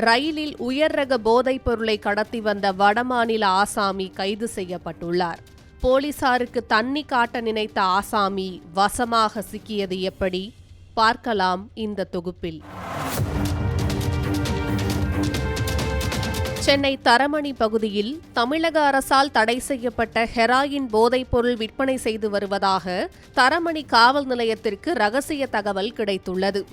ரயிலில் உயர் ரக போதைப் பொருளை கடத்தி வந்த வடமாநில ஆசாமி கைது செய்யப்பட்டுள்ளார். போலீசாருக்கு தண்ணி காட்ட நினைத்த ஆசாமி வசமாக சிக்கியது எப்படி? பார்க்கலாம் இந்த தொகுப்பில். சென்னை தரமணி பகுதியில் தமிழக அரசால் தடை செய்யப்பட்ட ஹெராயின் போதைப்பொருள் விற்பனை செய்து வருவதாக தரமணி காவல் நிலையத்திற்கு ரகசிய தகவல் கிடைத்துள்ளது.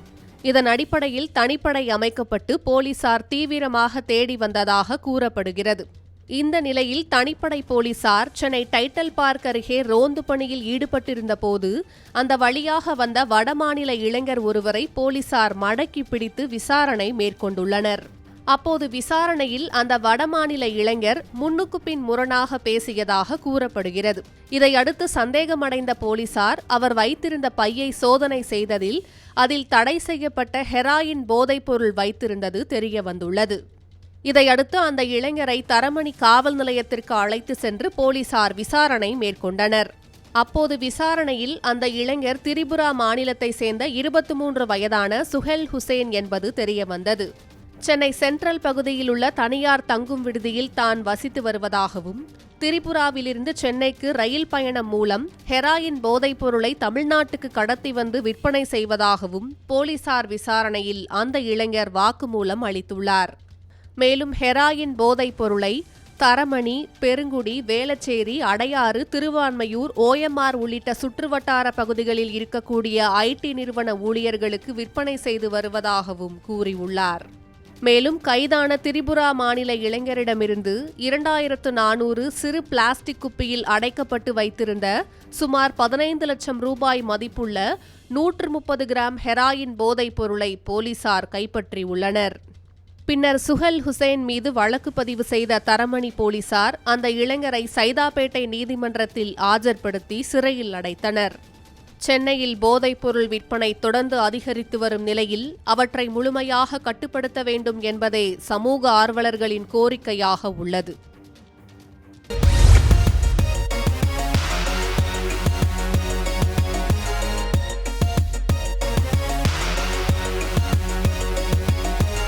இதன் அடிப்படையில் தனிப்படை அமைக்கப்பட்டு போலீசார் தீவிரமாக தேடி வந்ததாக கூறப்படுகிறது. இந்த நிலையில் தனிப்படை போலீசார் சென்னை டைட்டல் பார்க் அருகே ரோந்து பணியில் ஈடுபட்டிருந்த போது அந்த வழியாக வந்த வடமாநில இளைஞர் ஒருவரை போலீசார் மடக்கி பிடித்து விசாரணை மேற்கொண்டுள்ளனர். அப்போது விசாரணையில் அந்த வடமாநில இளைஞர் முன்னுக்கு பின் முரணாக பேசியதாக கூறப்படுகிறது. இதையடுத்து சந்தேகமடைந்த போலீசார் அவர் வைத்திருந்த பையை சோதனை செய்ததில் அதில் தடை செய்யப்பட்ட ஹெராயின் போதைப்பொருள் வைத்திருந்தது தெரியவந்துள்ளது. இதையடுத்து அந்த இளைஞரை தரமணி காவல் நிலையத்திற்கு அழைத்து சென்று போலீசார் விசாரணை மேற்கொண்டனர். அப்போது விசாரணையில் அந்த இளைஞர் திரிபுரா மாநிலத்தை சேர்ந்த இருபத்தி மூன்று வயதான சுஹெல் ஹுசேன் என்பது தெரியவந்தது. சென்னை சென்ட்ரல் பகுதியில் உள்ள தனியார் தங்கும் விடுதியில் தான் வசித்து வருவதாகவும் திரிபுராவிலிருந்து சென்னைக்கு ரயில் பயணம் மூலம் ஹெராயின் போதைப் பொருளை தமிழ்நாட்டுக்கு கடத்தி வந்து விற்பனை செய்வதாகவும் போலீசார் விசாரணையில் அந்த இளைஞர் வாக்குமூலம் அளித்துள்ளார். மேலும் ஹெராயின் போதைப் பொருளை தரமணி பெருங்குடி வேளச்சேரி அடையாறு திருவான்மையூர் ஓஎம்ஆர் உள்ளிட்ட சுற்றுவட்டார பகுதிகளில் இருக்கக்கூடிய ஐடி நிறுவன ஊழியர்களுக்கு விற்பனை செய்து வருவதாகவும் கூறியுள்ளார். மேலும் கைதான திரிபுரா மாநில இளைஞரிடமிருந்து இரண்டாயிரத்து நானூறு சிறு பிளாஸ்டிக் குப்பியில் அடைக்கப்பட்டு வைத்திருந்த சுமார் பதினைந்து லட்சம் ரூபாய் மதிப்புள்ள நூற்று முப்பது கிராம் ஹெராயின் போதைப் பொருளை போலீசார் கைப்பற்றியுள்ளனர். பின்னர் சுஹல் ஹுசைன் மீது வழக்கு பதிவு செய்த தரமணி போலீசார் அந்த இளைஞரை சைதாப்பேட்டை நீதிமன்றத்தில் ஆஜர்படுத்தி சிறையில் அடைத்தனர். சென்னையில் போதைப்பொருள் விற்பனை தொடர்ந்து அதிகரித்து வரும் நிலையில் அவற்றை முழுமையாக கட்டுப்படுத்த வேண்டும் என்பதே சமூக ஆர்வலர்களின் கோரிக்கையாக உள்ளது.